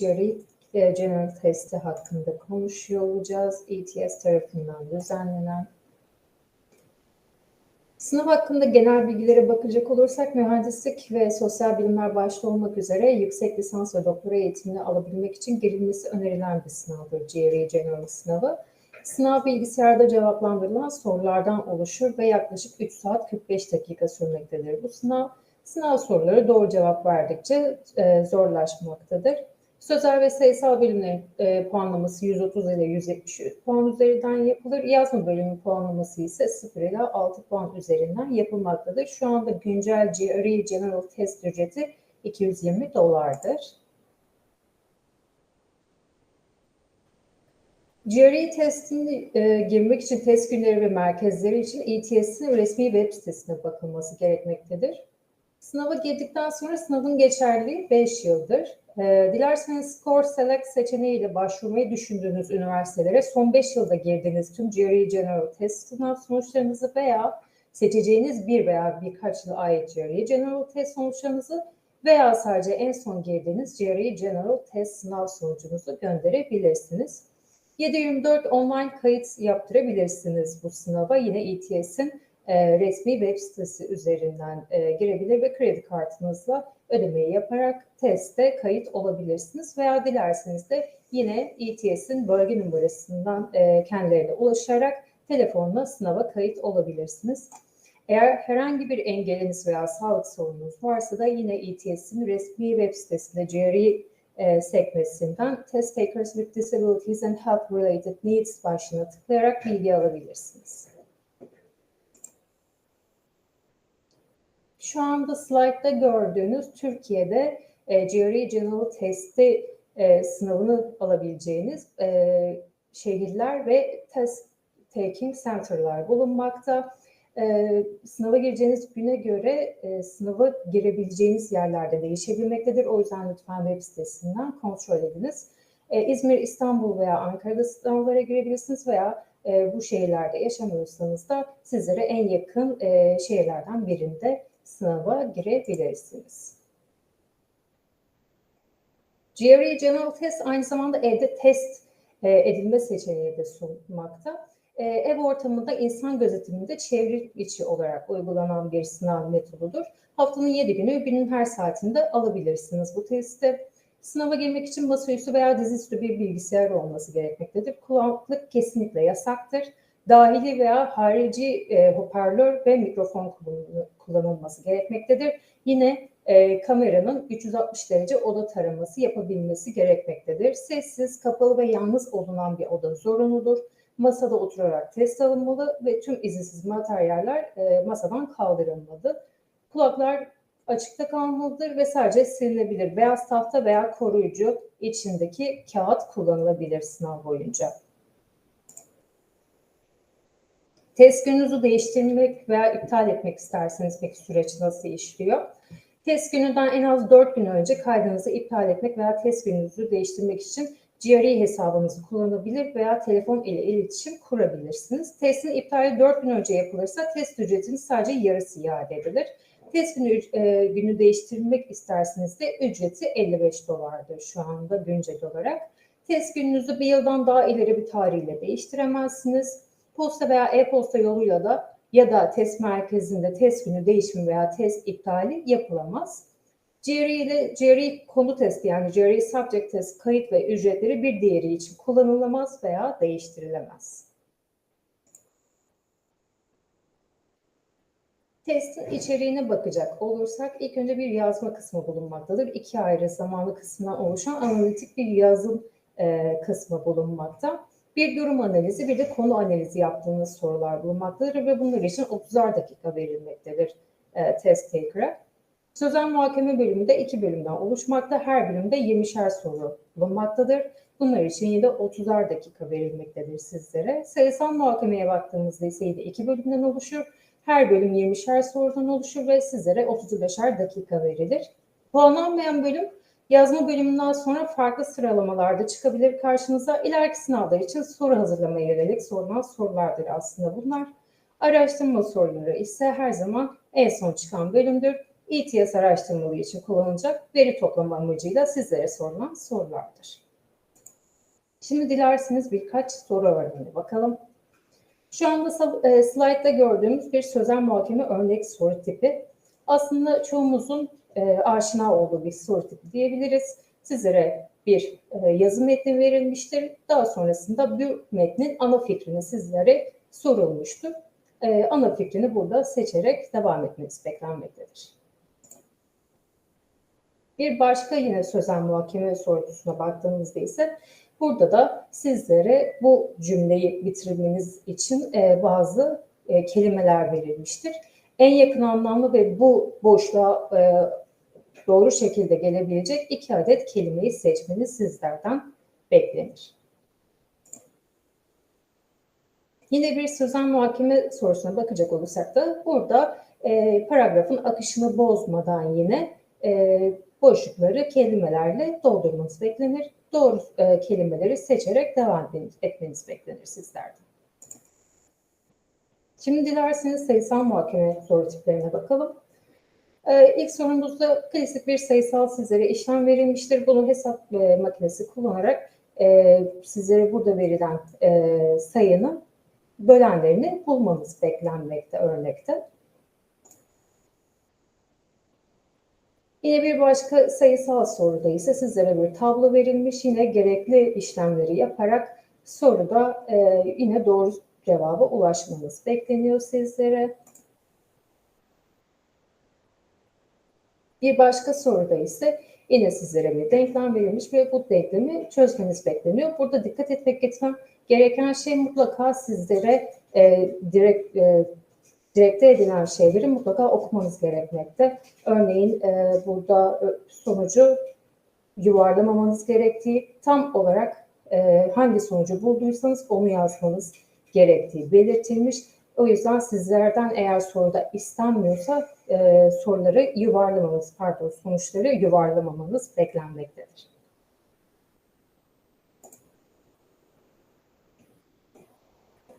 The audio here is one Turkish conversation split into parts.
GRE e, General Testi hakkında konuşuyor olacağız. ETS tarafından düzenlenen. Sınav hakkında genel bilgilere bakacak olursak mühendislik ve sosyal bilimler başta olmak üzere yüksek lisans ve doktora eğitimini alabilmek için girilmesi önerilen bir sınavdır GRE General sınavı. Sınav bilgisayarda cevaplandırılan sorulardan oluşur ve yaklaşık 3 saat 45 dakika sürmektedir bu sınav. Sınav soruları doğru cevap verdikçe e, zorlaşmaktadır. Sözel ve sayısal bilimlerin e, puanlaması 130 ile 170 puan üzerinden yapılır. Yazma bölümü puanlaması ise 0 ile 6 puan üzerinden yapılmaktadır. Şu anda güncel GRE General Test ücreti 220 dolardır. GRE testini e, girmek için test günleri ve merkezleri için ETS'in resmi web sitesine bakılması gerekmektedir. Sınava girdikten sonra sınavın geçerliliği 5 yıldır. E, dilerseniz Score Select seçeneğiyle başvurmayı düşündüğünüz üniversitelere son 5 yılda girdiğiniz tüm GRE General Test sınav sonuçlarınızı veya seçeceğiniz bir veya birkaç yıl ait GRE General Test sonuçlarınızı veya sadece en son girdiğiniz GRE General Test sınav sonucunuzu gönderebilirsiniz. 724 online kayıt yaptırabilirsiniz bu sınava. Yine ETS'in e, resmi web sitesi üzerinden e, girebilir ve kredi kartınızla ödemeyi yaparak teste kayıt olabilirsiniz. Veya dilerseniz de yine ETS'in bölge numarasından e, kendilerine ulaşarak telefonla sınava kayıt olabilirsiniz. Eğer herhangi bir engeliniz veya sağlık sorununuz varsa da yine ETS'in resmi web sitesinde GRE sekmesinden Test Takers with Disabilities and Health Related Needs başlığına tıklayarak bilgi alabilirsiniz. Şu anda slaytta gördüğünüz Türkiye'de e, GRE General Testi e, sınavını alabileceğiniz e, şehirler ve test taking center'lar bulunmakta. E, sınava gireceğiniz güne göre e, sınava girebileceğiniz yerlerde değişebilmektedir. O yüzden lütfen web sitesinden kontrol ediniz. E, İzmir, İstanbul veya Ankara'da sınavlara girebilirsiniz veya e, bu şehirlerde yaşamıyorsanız da sizlere en yakın e, şehirlerden birinde sınava girebilirsiniz. GRE General Test aynı zamanda evde test e, edilme seçeneği de sunmakta. E, ev ortamında insan gözetiminde çevre içi olarak uygulanan bir sınav metodudur. Haftanın 7 günü günün her saatinde alabilirsiniz bu testi. Sınava girmek için masaüstü veya dizüstü bir bilgisayar olması gerekmektedir. Kulaklık kesinlikle yasaktır dahili veya harici e, hoparlör ve mikrofon kullanılması gerekmektedir. Yine e, kameranın 360 derece oda taraması yapabilmesi gerekmektedir. Sessiz, kapalı ve yalnız olunan bir oda zorunludur. Masada oturarak test alınmalı ve tüm izinsiz materyaller e, masadan kaldırılmalı. Kulaklar açıkta kalmalıdır ve sadece silinebilir. Beyaz tahta veya koruyucu içindeki kağıt kullanılabilir sınav boyunca. Test gününüzü değiştirmek veya iptal etmek isterseniz peki süreç nasıl işliyor? Test gününden en az 4 gün önce kaydınızı iptal etmek veya test gününüzü değiştirmek için GRE hesabınızı kullanabilir veya telefon ile iletişim kurabilirsiniz. Testin iptali 4 gün önce yapılırsa test ücretinin sadece yarısı iade edilir. Test günü, e, günü değiştirmek isterseniz de ücreti 55 dolardır şu anda güncel olarak. Test gününüzü bir yıldan daha ileri bir tarihle değiştiremezsiniz posta veya e-posta yoluyla da ya da test merkezinde test günü değişimi veya test iptali yapılamaz. GRE ile GRE konu testi yani GRE subject test kayıt ve ücretleri bir diğeri için kullanılamaz veya değiştirilemez. Testin içeriğine bakacak olursak ilk önce bir yazma kısmı bulunmaktadır. İki ayrı zamanlı kısmına oluşan analitik bir yazım e, kısmı bulunmakta. Bir durum analizi bir de konu analizi yaptığınız sorular bulunmaktadır ve bunlar için 30'ar dakika verilmektedir e, test taker'a. Sözel muhakeme bölümü de iki bölümden oluşmakta. Her bölümde 20'şer soru bulunmaktadır. Bunlar için yine de 30'ar dakika verilmektedir sizlere. Sayısal muhakemeye baktığımızda ise yine iki bölümden oluşur. Her bölüm 20'şer sorudan oluşur ve sizlere 35'er dakika verilir. Puanlanmayan bölüm Yazma bölümünden sonra farklı sıralamalarda çıkabilir karşınıza. İleriki sınavlar için soru hazırlamaya yönelik sorulan sorulardır aslında bunlar. Araştırma soruları ise her zaman en son çıkan bölümdür. ETS araştırmaları için kullanılacak veri toplama amacıyla sizlere sorulan sorulardır. Şimdi dilerseniz birkaç soru örneğine bakalım. Şu anda e, slaytta gördüğümüz bir sözel muhakeme örnek soru tipi. Aslında çoğumuzun e, aşina olduğu bir soru tipi diyebiliriz. Sizlere bir e, yazı metni verilmiştir. Daha sonrasında bu metnin ana fikrini sizlere sorulmuştur. E, ana fikrini burada seçerek devam etmeniz beklenmektedir. Bir başka yine sözel muhakeme sorusuna baktığımızda ise burada da sizlere bu cümleyi bitirmeniz için e, bazı e, kelimeler verilmiştir. En yakın anlamlı ve bu boşluğa e, doğru şekilde gelebilecek iki adet kelimeyi seçmeniz sizlerden beklenir. Yine bir sözel muhakeme sorusuna bakacak olursak da burada e, paragrafın akışını bozmadan yine e, boşlukları kelimelerle doldurmanız beklenir. Doğru e, kelimeleri seçerek devam etmeniz beklenir sizlerden. Şimdi dilerseniz sayısal muhakeme soru tiplerine bakalım. Ee, ilk sorumuzda klasik bir sayısal sizlere işlem verilmiştir. Bunu hesap e, makinesi kullanarak e, sizlere burada verilen e, sayının bölenlerini bulmanız beklenmekte örnekte. Yine bir başka sayısal soruda ise sizlere bir tablo verilmiş. Yine gerekli işlemleri yaparak soruda yine doğru cevaba ulaşmanız bekleniyor sizlere. Bir başka soruda ise yine sizlere bir denklem verilmiş ve bu denklemi çözmeniz bekleniyor. Burada dikkat etmek gereken şey mutlaka sizlere e, direkt e, direkte edilen şeyleri mutlaka okumanız gerekmekte. Örneğin e, burada sonucu yuvarlamamanız gerektiği tam olarak e, hangi sonucu bulduysanız onu yazmanız gerektiği belirtilmiş. O yüzden sizlerden eğer soruda istenmiyorsa e, soruları yuvarlamamanız, pardon sonuçları yuvarlamamanız beklenmektedir.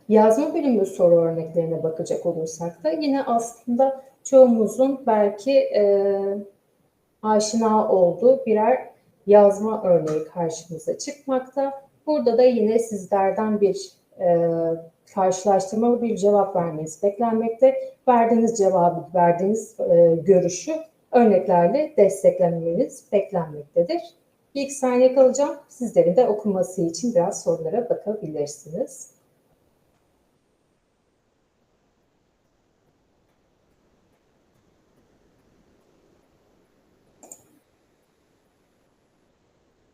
Yazma bölümü soru örneklerine bakacak olursak da yine aslında çoğumuzun belki e, aşina olduğu birer yazma örneği karşımıza çıkmakta. Burada da yine sizlerden bir e, karşılaştırmalı bir cevap vermeniz beklenmekte. Verdiğiniz cevabı, verdiğiniz e, görüşü örneklerle desteklemeniz beklenmektedir. İlk saniye kalacağım. Sizlerin de okuması için biraz sorulara bakabilirsiniz.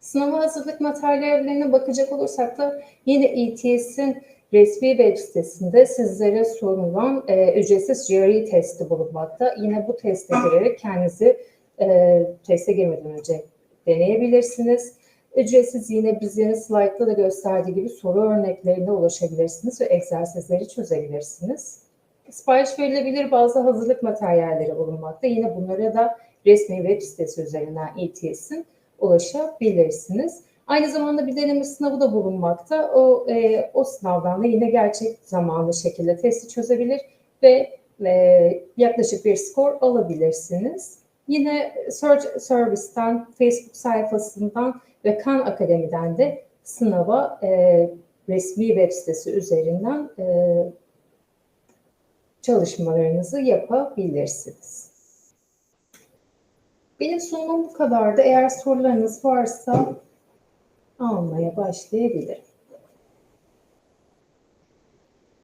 Sınava hazırlık materyallerine bakacak olursak da yine ETS'in resmi web sitesinde sizlere sunulan e, ücretsiz GRE testi bulunmakta. Yine bu teste girerek kendinizi e, teste girmeden önce deneyebilirsiniz. Ücretsiz yine bizlerin slaytta da gösterdiği gibi soru örneklerine ulaşabilirsiniz ve egzersizleri çözebilirsiniz. Sipariş verilebilir bazı hazırlık materyalleri bulunmakta. Yine bunlara da resmi web sitesi üzerinden ETS'in ulaşabilirsiniz. Aynı zamanda bir deneme sınavı da bulunmakta. O, e, o sınavdan da yine gerçek zamanlı şekilde testi çözebilir ve e, yaklaşık bir skor alabilirsiniz. Yine Search Service'ten, Facebook sayfasından ve Khan Akademi'den de sınava e, resmi web sitesi üzerinden e, çalışmalarınızı yapabilirsiniz. Benim sunumum bu kadardı. Eğer sorularınız varsa almaya başlayabilirim.